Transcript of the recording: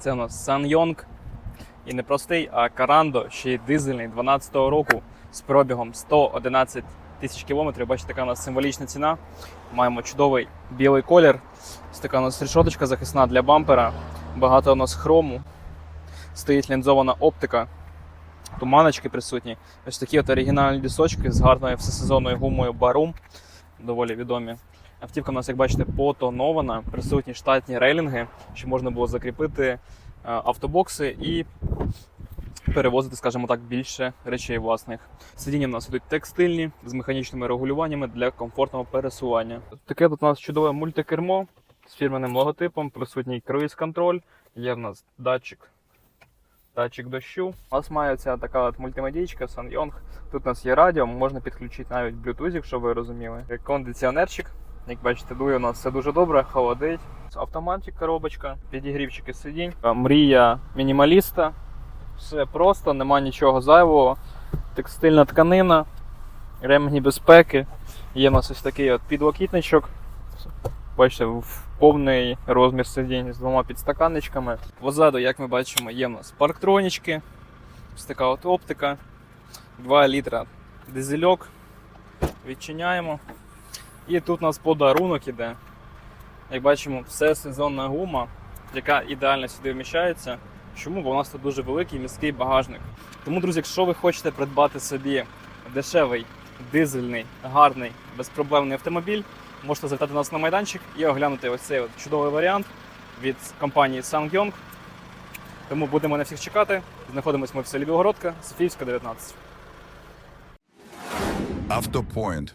Це у нас Sanyong. І не простий, а Карандо, ще й дизельний 12-го року з пробігом 111 тисяч кілометрів. Бачите, така у нас символічна ціна. Маємо чудовий білий колір. Ось така у нас решоточка захисна для бампера. Багато у нас хрому. Стоїть лінзована оптика. Туманочки присутні. Ось такі от оригінальні дісочки з гарною всесезонною гумою Barum. Доволі відомі. Автівка у нас, як бачите, потонована, присутні штатні рейлінги, щоб можна було закріпити е, автобокси і перевозити, скажімо так, більше речей власних. Сидіння в нас ідуть текстильні з механічними регулюваннями для комфортного пересування. Таке тут у нас чудове мультикермо з фірменним логотипом, присутній круїз-контроль, є в нас датчик. Датчик дощу. У нас має ця така от мультимедійка Sanyong. Тут у нас є радіо, можна підключити навіть Bluetooth, якщо ви розуміли. Кондиціонерчик. Як бачите, дує у нас все дуже добре, холодить. Автоматик, коробочка, підігрівчики сидінь. Е, Мрія мінімаліста. Все просто, нема нічого зайвого. Текстильна тканина, ремені безпеки. Є у нас ось такий от підлокітничок. Бачите, в повний розмір сидінь з двома підстаканничками. Позаду, як ми бачимо, є у нас парктронічки. Ось така от оптика. 2 літра дизельок. Відчиняємо. І тут у нас подарунок іде. Як бачимо, все сезонна гума, яка ідеально сюди вміщається. Чому? Бо у нас тут дуже великий міський багажник. Тому, друзі, якщо ви хочете придбати собі дешевий, дизельний, гарний, безпроблемний автомобіль, можете завітати нас на майданчик і оглянути ось цей от чудовий варіант від компанії Sangyong. Тому будемо на всіх чекати. Знаходимося ми в селі Білогородка, Софіївська, 19. Автопоінт.